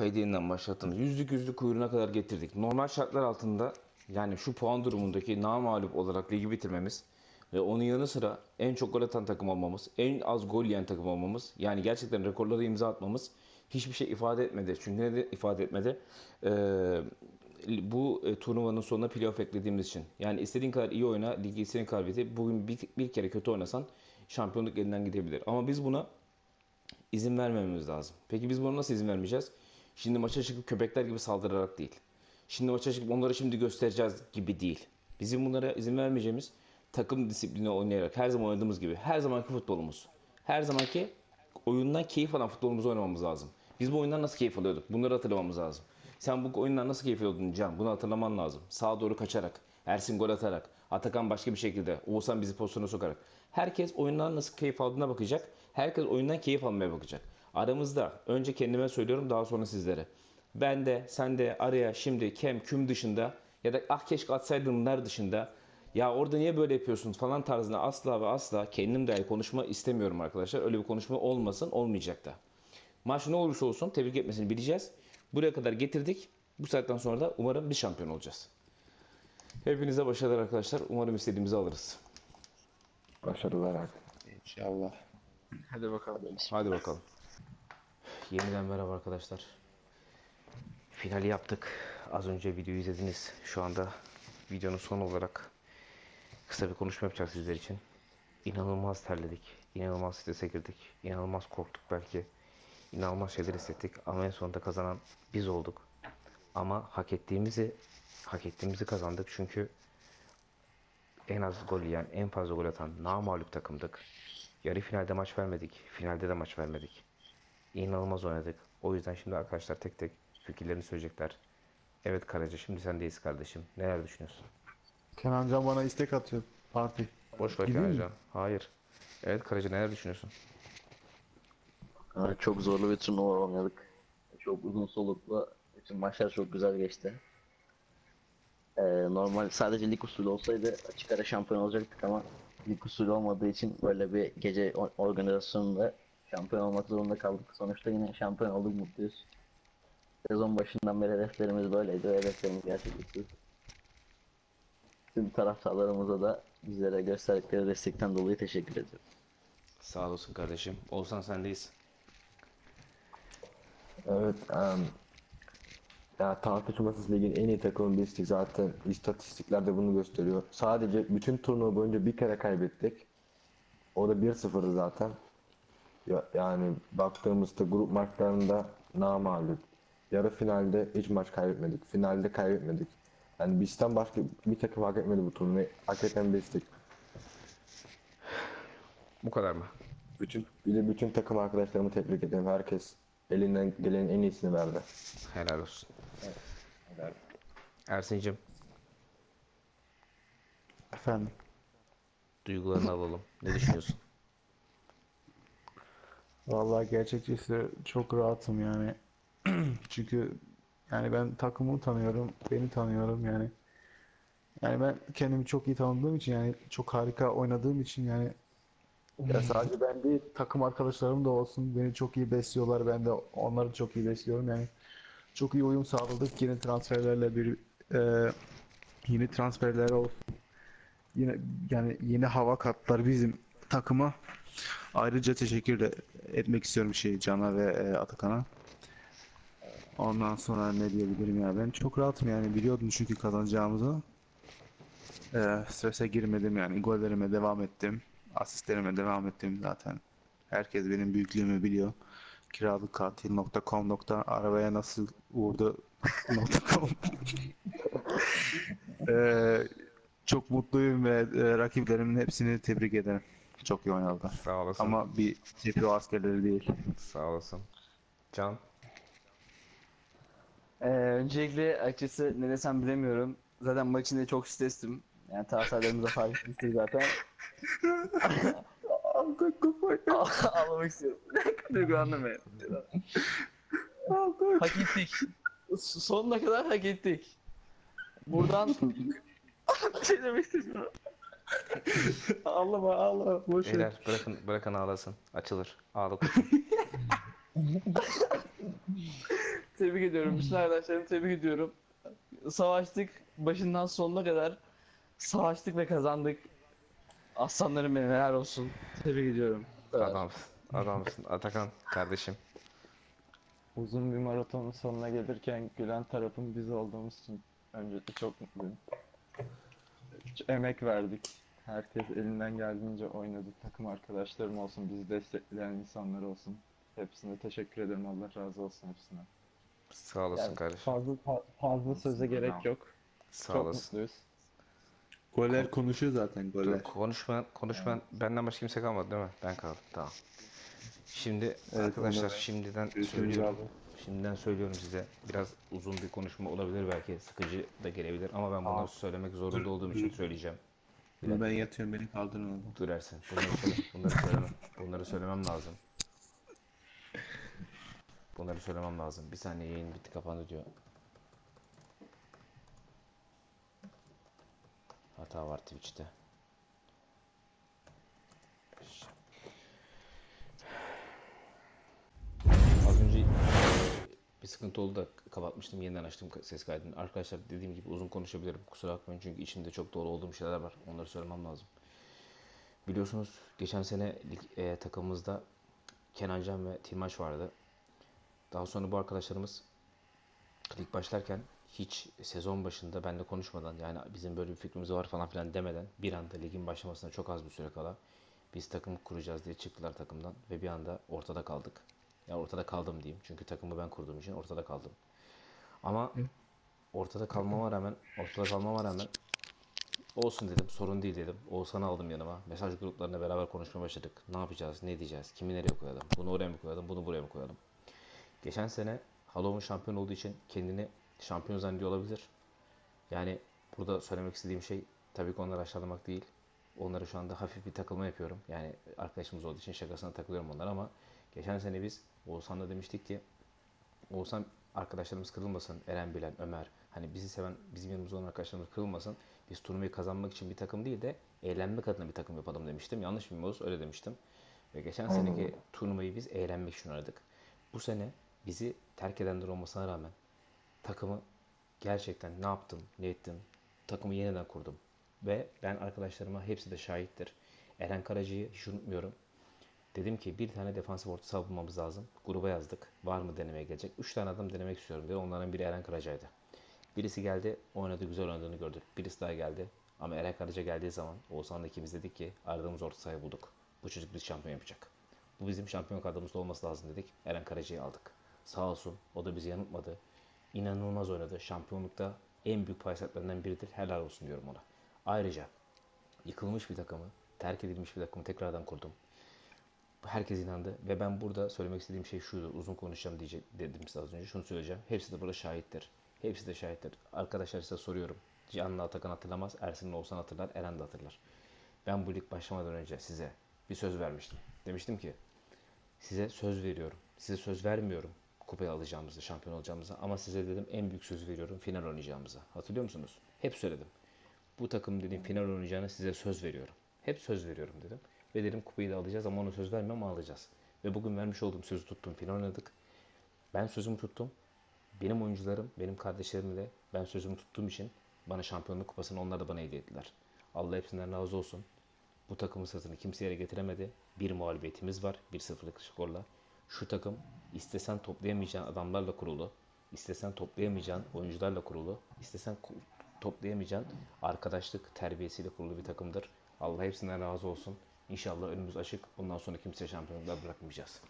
kaydı yeniden başlattınız. Yüzlük yüzlük kuyruğuna kadar getirdik. Normal şartlar altında yani şu puan durumundaki namağlup olarak ligi bitirmemiz ve onun yanı sıra en çok gol atan takım olmamız, en az gol yiyen takım olmamız, yani gerçekten rekorlara imza atmamız hiçbir şey ifade etmedi. Çünkü ne de ifade etmedi? Ee, bu e, turnuvanın sonuna playoff eklediğimiz için. Yani istediğin kadar iyi oyna, ligi istediğin kadar bitir. Bugün bir, bir kere kötü oynasan şampiyonluk elinden gidebilir. Ama biz buna izin vermememiz lazım. Peki biz buna nasıl izin vermeyeceğiz? Şimdi maça çıkıp köpekler gibi saldırarak değil. Şimdi maça çıkıp onları şimdi göstereceğiz gibi değil. Bizim bunlara izin vermeyeceğimiz takım disiplini oynayarak her zaman oynadığımız gibi her zamanki futbolumuz. Her zamanki oyundan keyif alan futbolumuzu oynamamız lazım. Biz bu oyundan nasıl keyif alıyorduk? Bunları hatırlamamız lazım. Sen bu oyundan nasıl keyif alıyordun Can? Bunu hatırlaman lazım. Sağa doğru kaçarak, Ersin gol atarak, Atakan başka bir şekilde, Oğuzhan bizi pozisyona sokarak. Herkes oyundan nasıl keyif aldığına bakacak. Herkes oyundan keyif almaya bakacak. Aramızda önce kendime söylüyorum daha sonra sizlere. Ben de sen de araya şimdi kem küm dışında ya da ah keşke atsaydımlar dışında ya orada niye böyle yapıyorsun falan tarzında asla ve asla kendim dahi konuşma istemiyorum arkadaşlar. Öyle bir konuşma olmasın olmayacak da. Maç ne olursa olsun tebrik etmesini bileceğiz. Buraya kadar getirdik. Bu saatten sonra da umarım bir şampiyon olacağız. Hepinize başarılar arkadaşlar. Umarım istediğimizi alırız. Başarılar abi. İnşallah. Hadi bakalım. Hadi bakalım. Yeniden merhaba arkadaşlar. Finali yaptık. Az önce videoyu izlediniz. Şu anda videonun son olarak kısa bir konuşma yapacağız sizler için. İnanılmaz terledik. İnanılmaz strese girdik. İnanılmaz korktuk belki. İnanılmaz şeyler hissettik. Ama en sonunda kazanan biz olduk. Ama hak ettiğimizi hak ettiğimizi kazandık. Çünkü en az gol yiyen, en fazla gol atan namağlup takımdık. Yarı finalde maç vermedik. Finalde de maç vermedik. İnanılmaz oynadık. O yüzden şimdi arkadaşlar tek tek fikirlerini söyleyecekler. Evet Karaca şimdi sendeyiz kardeşim. Neler düşünüyorsun? Kenan Can bana istek atıyor. Parti. Boş ver Gideyim mi? Karaca. Hayır. Evet Karaca neler düşünüyorsun? Yani çok zorlu bir turnuva oynadık. Çok uzun soluklu. Bütün maçlar çok güzel geçti. Ee, normal sadece lig usulü olsaydı açık ara şampiyon olacaktık ama lig usulü olmadığı için böyle bir gece o- organizasyonunda şampiyon olmak zorunda kaldık. Sonuçta yine şampiyon olduk mutluyuz. Sezon başından beri hedeflerimiz böyleydi ve hedeflerimiz gerçekleşti. Tüm taraftarlarımıza da bizlere gösterdikleri destekten dolayı teşekkür ediyorum. Sağ olasın kardeşim. Olsan sendeyiz. Evet. em, ya tartışmasız ligin en iyi takımı bizdik zaten. İstatistikler de bunu gösteriyor. Sadece bütün turnuva boyunca bir kere kaybettik. O da 1-0'dı zaten. Ya, yani baktığımızda grup maçlarında namağlup. Yarı finalde hiç maç kaybetmedik. Finalde kaybetmedik. Yani bizden başka bir takım hak etmedi bu turnuvayı. Hak eden bizdik. Bu kadar mı? Bütün, bir de bütün takım arkadaşlarımı tebrik ederim. Herkes elinden gelenin en iyisini verdi. Helal olsun. Ersin'cim Efendim. duygularını alalım. Ne düşünüyorsun? Vallahi gerçekçisi çok rahatım yani. Çünkü yani ben takımı tanıyorum, beni tanıyorum yani. Yani ben kendimi çok iyi tanıdığım için yani çok harika oynadığım için yani ya sadece ben değil takım arkadaşlarım da olsun beni çok iyi besliyorlar. Ben de onları çok iyi besliyorum yani. Çok iyi uyum sağladık yeni transferlerle bir e, yeni transferler olsun. Yine yani yeni hava kattılar bizim takıma ayrıca teşekkür de etmek istiyorum şey Can'a ve e, Atakan'a. Ondan sonra ne diyebilirim ya ben çok rahatım yani biliyordum çünkü kazanacağımızı. E, strese girmedim yani gollerime devam ettim asistlerime devam ettim zaten. Herkes benim büyüklüğümü biliyor. Kiralıkkatil.com arabaya nasıl vurdu.com Eee çok mutluyum ve e, rakiplerimin hepsini tebrik ederim. Çok iyi oynadılar. Sağ olasın. Ama bir TPO askerleri değil. Sağ olasın. Can. Ee, öncelikle açıkçası ne desem bilemiyorum. Zaten maç içinde çok strestim. Yani taraftarlarımız da fark etmiştir zaten. Ağlamak istiyorum. Duygulandım ben. hak ettik. Sonuna kadar hak ettik. Buradan şey demek istiyorum. Ağlama ağlama. Boş ver. Beyler bırakın bırakın ağlasın. Açılır. Ağla tebrik ediyorum. Bütün arkadaşlarımı tebrik ediyorum. Savaştık başından sonuna kadar. Savaştık ve kazandık. Aslanlarım benim helal olsun. Tebrik ediyorum. Evet. Adamsın. Adamsın. Atakan kardeşim. Uzun bir maratonun sonuna gelirken gülen tarafın biz olduğumuz için öncelikle çok mutluyum. Hiç emek verdik. Herkes elinden geldiğince oynadı. Takım arkadaşlarım olsun, bizi destekleyen insanlar olsun. Hepsine teşekkür ederim. Allah razı olsun hepsine. Sağ olasın Yani kardeşim. fazla fazla söze gerek yok. Sağ Çok olasın. mutluyuz. Goller konuşuyor zaten Dur, goller. konuşmayan, konuşmayan benden başka kimse kalmadı değil mi? Ben kaldım. Tamam. Şimdi Evet, arkadaşlar şimdiden Görüşürüz söylüyorum. abi. Şimdiden söylüyorum size. Biraz uzun bir konuşma olabilir belki. Sıkıcı da gelebilir ama ben bunları söylemek zorunda olduğum için söyleyeceğim. Dur ben yatıyorum beni kaldırın. Dur Ersin. Bunları, söyle, bunları söylemem. Bunları söylemem lazım. Bunları söylemem lazım. Bir saniye yayın bitti kapandı diyor. Hata var Twitch'te. Az önce bir sıkıntı oldu da kapatmıştım yeniden açtım ses kaydını. Arkadaşlar dediğim gibi uzun konuşabilirim. Kusura bakmayın çünkü içinde çok dolu olduğum şeyler var. Onları söylemem lazım. Biliyorsunuz geçen sene e, takımımızda Kenan Can ve Tilmaç vardı. Daha sonra bu arkadaşlarımız lig başlarken hiç sezon başında benimle konuşmadan yani bizim böyle bir fikrimiz var falan filan demeden bir anda ligin başlamasına çok az bir süre kala biz takım kuracağız diye çıktılar takımdan ve bir anda ortada kaldık. Ya ortada kaldım diyeyim. Çünkü takımı ben kurduğum için ortada kaldım. Ama ortada kalmama rağmen ortada kalmama rağmen olsun dedim. Sorun değil dedim. Oğuzhan'ı aldım yanıma. Mesaj gruplarına beraber konuşmaya başladık. Ne yapacağız? Ne diyeceğiz? Kimi nereye koyalım? Bunu oraya mı koyalım? Bunu buraya mı koyalım? Geçen sene Halloween şampiyon olduğu için kendini şampiyon zannediyor olabilir. Yani burada söylemek istediğim şey tabii ki onları aşağılamak değil. Onlara şu anda hafif bir takılma yapıyorum. Yani arkadaşımız olduğu için şakasına takılıyorum onlara ama geçen sene biz Oğuzhan'la demiştik ki Oğuzhan arkadaşlarımız kırılmasın. Eren Bilen, Ömer. Hani bizi seven, bizim yanımızda olan arkadaşlarımız kırılmasın. Biz turnuvayı kazanmak için bir takım değil de eğlenmek adına bir takım yapalım demiştim. Yanlış mıyım Oğuz? Öyle demiştim. Ve geçen seneki turnuvayı biz eğlenmek için oynadık. Bu sene bizi terk edenler olmasına rağmen takımı gerçekten ne yaptım, ne ettim, takımı yeniden kurdum. Ve ben arkadaşlarıma hepsi de şahittir. Eren Karacı'yı hiç unutmuyorum. Dedim ki bir tane defansif orta saha bulmamız lazım. Gruba yazdık. Var mı denemeye gelecek? Üç tane adam denemek istiyorum dedi. Onlardan biri Eren Karaca'ydı. Birisi geldi, oynadı, güzel oynadığını gördük. Birisi daha geldi. Ama Eren Karaca geldiği zaman Oğuzhan'la ikimiz dedik ki aradığımız orta sahayı bulduk. Bu çocuk bizi şampiyon yapacak. Bu bizim şampiyon kadromuzda olması lazım dedik. Eren Karaca'yı aldık. Sağ olsun o da bizi yanıltmadı. İnanılmaz oynadı. Şampiyonlukta en büyük pay biridir. Helal olsun diyorum ona. Ayrıca yıkılmış bir takımı, terk edilmiş bir takımı tekrardan kurdum. Herkes inandı ve ben burada söylemek istediğim şey şuydu. Uzun konuşacağım diyecek dedim size az önce. Şunu söyleyeceğim. Hepsi de burada şahittir. Hepsi de şahittir. Arkadaşlar size soruyorum. Cihan'la Atakan hatırlamaz. Ersin'le Oğuzhan hatırlar. Eren de hatırlar. Ben bu lig başlamadan önce size bir söz vermiştim. Demiştim ki size söz veriyorum. Size söz vermiyorum kupayı alacağımızı, şampiyon olacağımızı ama size dedim en büyük söz veriyorum final oynayacağımızı. Hatırlıyor musunuz? Hep söyledim. Bu takım dedim final oynayacağını size söz veriyorum. Hep söz veriyorum dedim. Ve dedim kupayı da alacağız ama ona söz vermem ama alacağız. Ve bugün vermiş olduğum sözü tuttum. Final oynadık. Ben sözümü tuttum. Benim oyuncularım, benim kardeşlerim de ben sözümü tuttuğum için bana şampiyonluk kupasını onlar da bana hediye ettiler. Allah hepsinden razı olsun. Bu takımın sırtını kimse yere getiremedi. Bir mağlubiyetimiz var. 1-0'lık skorla. Şu takım istesen toplayamayacağın adamlarla kurulu. istesen toplayamayacağın oyuncularla kurulu. istesen toplayamayacağın arkadaşlık terbiyesiyle kurulu bir takımdır. Allah hepsinden razı olsun. İnşallah önümüz açık. Bundan sonra kimseye şampiyonluklar bırakmayacağız.